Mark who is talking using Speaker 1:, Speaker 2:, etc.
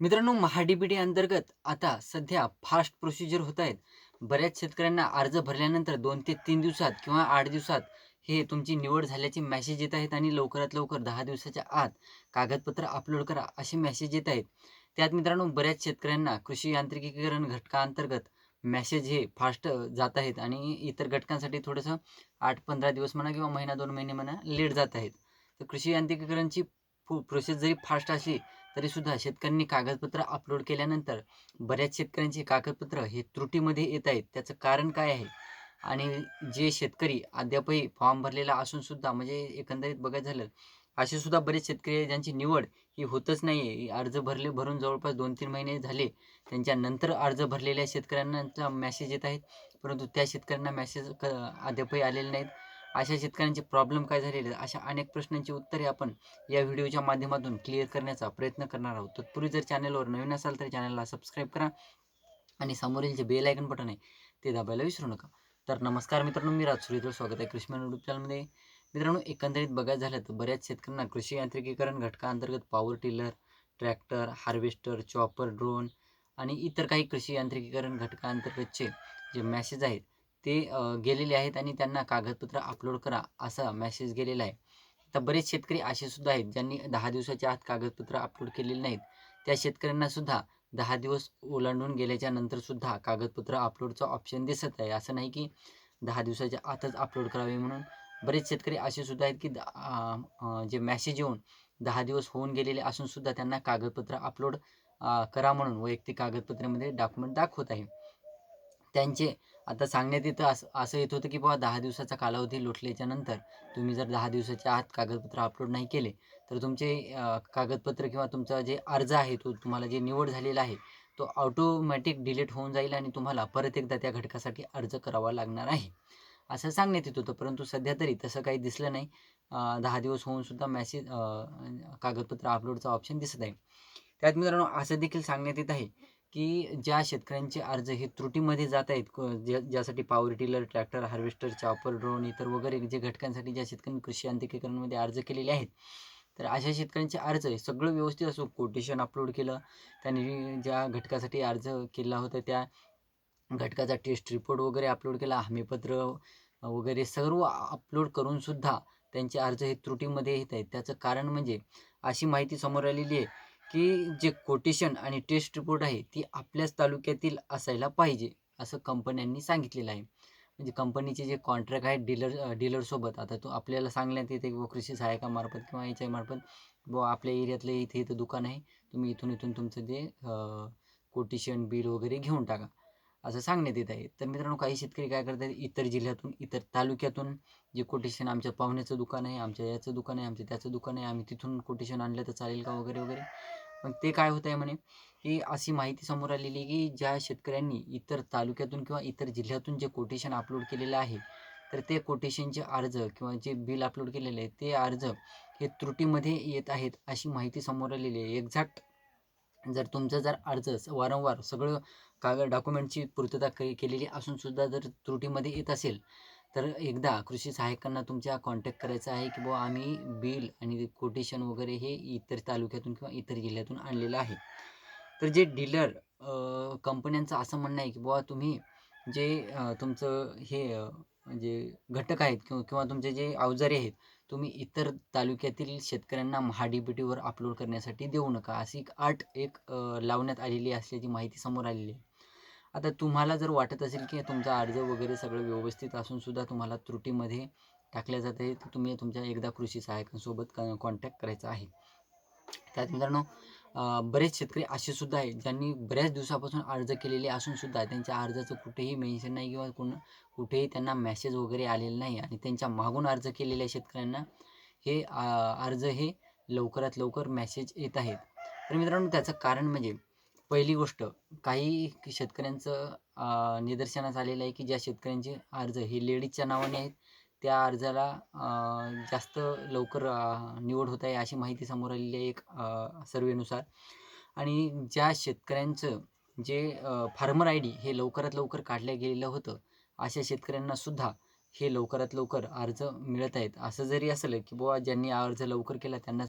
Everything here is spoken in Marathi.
Speaker 1: मित्रांनो महाडीबीटी अंतर्गत आता सध्या फास्ट प्रोसिजर होत आहेत बऱ्याच शेतकऱ्यांना अर्ज भरल्यानंतर दोन ते तीन दिवसात किंवा आठ दिवसात हे तुमची निवड झाल्याचे मेसेज येत आहेत आणि लवकरात लवकर दहा दिवसाच्या आत कागदपत्र अपलोड करा असे मेसेज येत आहेत. त्यात मित्रांनो बऱ्याच शेतकऱ्यांना कृषी यांत्रिकीकरण घटकाअंतर्गत मेसेज हे फास्ट जात आहेत आणि इतर घटकांसाठी थोडंसं आठ पंधरा दिवस म्हणा किंवा महिना दोन महिने म्हणा लेट जात आहेत. तर कृषी यांत्रिकीकरणची प्रोसेस जरी फास्ट असली तरीसुद्धा शेतकऱ्यांनी कागदपत्र अपलोड केल्यानंतर बऱ्याच शेतकऱ्यांची कागदपत्र हे त्रुटीमध्ये येत आहेत. त्याचं कारण काय आहे? आणि जे शेतकरी अद्यापही फॉर्म भरलेला असून सुद्धा म्हणजे एकंदरीत बघायचं झालं असे सुद्धा बरेच शेतकरी आहेत ज्यांची निवड ही होतच नाही आहे अर्ज भरले भरून जवळपास दोन तीन महिने झाले. त्यांच्यानंतर अर्ज भरलेल्या शेतकऱ्यांना मेसेज येत आहेत परंतु त्या शेतकऱ्यांना मेसेज क अद्यापही आलेले नाहीत. अशा शेतकऱ्यांचे प्रॉब्लेम काय झालेले आहेत? अशा अनेक प्रश्नांची उत्तरे आपण या व्हिडिओच्या माध्यमातून क्लिअर करण्याचा प्रयत्न करणार आहोत. तत्पूर्वी जर चॅनलवर नवीन असाल तर चॅनलला सबस्क्राईब करा आणि समोरील जे बेल आयकन बटन आहे ते दाबायला विसरू नका. तर नमस्कार मित्रांनो मी राज सुरेंद्र. स्वागत आहे कृषी युट्यूब चॅनलमध्ये मित्रांनो एकंदरीत बघायचं झालं तर बऱ्याच शेतकऱ्यांना कृषी यांत्रिकीकरण घटकाअंतर्गत power tiller tractor harvester chopper drone आणि इतर काही कृषी यांत्रिकीकरण घटकाअंतर्गतचे जे मॅसेज आहेत ते गेलेले आहेत आणि त्यांना कागदपत्र अपलोड करा असा मेसेज गेलेला आहे. तर बरेच शेतकरी असे सुद्धा आहेत ज्यांनी दहा दिवसाच्या आत कागदपत्र अपलोड केलेले नाहीत. त्या शेतकऱ्यांना सुद्धा दहा दिवस ओलांडून गेल्याच्यानंतर सुद्धा कागदपत्र अपलोडचं ऑप्शन दिसत आहे. असं नाही की दहा दिवसाच्या आतच अपलोड करावे म्हणून. बरेच शेतकरी असे सुद्धा आहेत की जे मॅसेज येऊन दहा दिवस होऊन गेलेले असून सुद्धा त्यांना कागदपत्र अपलोड करा म्हणून वैयक्तिक कागदपत्रामध्ये डॉक्युमेंट दाखवत आहे. त्यांचे आता सांगण्यात येतं असं असं येत होतं की बाबा दहा दिवसाचा कालावधी लोटल्याच्या नंतर तुम्ही जर दहा दिवसाच्या आत कागदपत्र अपलोड नाही केले तर तुमचे कागदपत्र किंवा तुमचा जे अर्ज आहे तो तुम्हाला जे निवड झालेला आहे तो ऑटोमॅटिक डिलीट होऊन जाईल आणि तुम्हाला परत एकदा त्या घटकासाठी अर्ज करावा लागणार आहे. असं सांगण्यात येत होतं परंतु सध्या तरी तसं काही दिसलं नाही. दहा दिवस होऊन सुद्धा मॅसेज कागदपत्र अपलोडचा ऑप्शन दिसत आहे. त्यात मित्रांनो असं देखील सांगण्यात येत आहे की ज्या शेतकऱ्यांचे अर्ज हे त्रुटीमध्ये जात आहेत ज्या ज्यासाठी power tiller tractor harvester chopper drone इतर वगैरे जे घटकांसाठी ज्या शेतकऱ्यांनी कृषी यांत्रिकीकरणमध्ये अर्ज केलेले आहेत तर अशा शेतकऱ्यांचे अर्ज आहे सगळं व्यवस्थित असो कोटेशन अपलोड केलं त्यांनी ज्या घटकासाठी अर्ज केला होता त्या घटकाचा टेस्ट रिपोर्ट वगैरे अपलोड केला हमीपत्र वगैरे सर्व अपलोड करूनसुद्धा त्यांचे अर्ज हे त्रुटीमध्ये येत आहेत. त्याचं कारण म्हणजे अशी माहिती समोर आलेली आहे की जे कोटेशन आणि टेस्ट रिपोर्ट आहे ती आपल्याच तालुक्यातील असायला पाहिजे असं कंपन्यांनी सांगितलेलं आहे. म्हणजे कंपनीचे जे कॉन्ट्रॅक्ट आहेत डीलर डीलरसोबत आता तो आपल्याला सांगण्यात येते किंवा कृषी सहायकामार्फत किंवा याच्या मार्फत बुवा आपल्या एरियातलं इथे इथं दुकान आहे तुम्ही इथून इथून तुमचं जे कोटेशन बिल वगैरे घेऊन टाका. असं सांगण्यात येत आहे. तर मित्रांनो काही शेतकरी काय करतात इतर जिल्ह्यातून इतर तालुक्यातून जे कोटेशन आमच्या पाहुण्याचं दुकान आहे आमच्या याचं दुकान आहे आमच्या त्याचं दुकान आहे आम्ही तिथून कोटेशन आणलं तर चालेल का वगैरे वगैरे. पण ते काय होत आहे म्हणे की अशी माहिती समोर आलेली आहे की ज्या शेतकऱ्यांनी इतर तालुक्यातून किंवा इतर जिल्ह्यातून जे कोटेशन अपलोड केलेलं आहे तर ते कोटेशनचे अर्ज किंवा जे बिल अपलोड केलेले आहे ते अर्ज हे त्रुटीमध्ये येत आहेत अशी माहिती समोर आलेली आहे. एक्झॅक्ट जर तुमचं जर अर्ज वारंवार सगळं कागद डॉक्युमेंटची पूर्तता के केलेली असून सुद्धा जर त्रुटीमध्ये येत असेल तर एकदा कृषी सहाय्यकांना तुमच्या कॉन्टॅक्ट करायचा आहे की बुवा आम्ही बिल आणि कोटेशन वगैरे हे इतर तालुक्यातून किंवा इतर जिल्ह्यातून आणलेलं आहे. तर जे डीलर कंपन्यांचं असं म्हणणं आहे की बुवा तुम्ही जे तुमचं हे जे घटक आहेत किंवा किंवा तुमचे जे अवजारे आहेत तुम्ही इतर तालुक्यातील शेतकऱ्यांना महाडीबीटीवर अपलोड करण्यासाठी देऊ नका. अशी एक अट एक लावण्यात आलेली असल्याची माहिती समोर आलेली आहे. आता तुम्हाला जर वाटत असेल की तुमचा अर्ज वगैरे सगळं व्यवस्थित असूनसुद्धा तुम्हाला त्रुटीमध्ये टाकल्या जात आहे तर तुम्ही तुमच्या एकदा कृषी सहायकांसोबत कॉन्टॅक्ट करायचा आहे. त्यात मित्रांनो बरेच शेतकरी असे सुद्धा आहेत ज्यांनी बऱ्याच दिवसापासून अर्ज केलेले असून सुद्धा त्यांच्या अर्जाचं कुठेही मेन्शन नाही किंवा कोण कुठेही त्यांना मेसेज वगैरे आलेला नाही आणि त्यांच्या मागून अर्ज केलेल्या शेतकऱ्यांना हे अर्ज हे लवकरात लवकर मेसेज येत आहेत. तर मित्रांनो त्याचं कारण म्हणजे पहिली गोष्ट काही शेतकऱ्यांचं निदर्शनास आलेलं आहे की ज्या शेतकऱ्यांचे अर्ज हे लेडीजच्या नावाने आहेत त्या अर्जाला जास्त लवकर निवड होत आहे अशी माहिती समोर आलेली आहे एक सर्वेनुसार आणि ज्या शेतकऱ्यांचं जे फार्मर आय डी हे लवकरात लवकर काढलं गेलेलं होतं अशा शेतकऱ्यांना सुद्धा हे लवकरात लवकर अर्ज मिळत आहेत. असं जरी असलं की बुवा ज्यांनी अर्ज लवकर केला त्यांना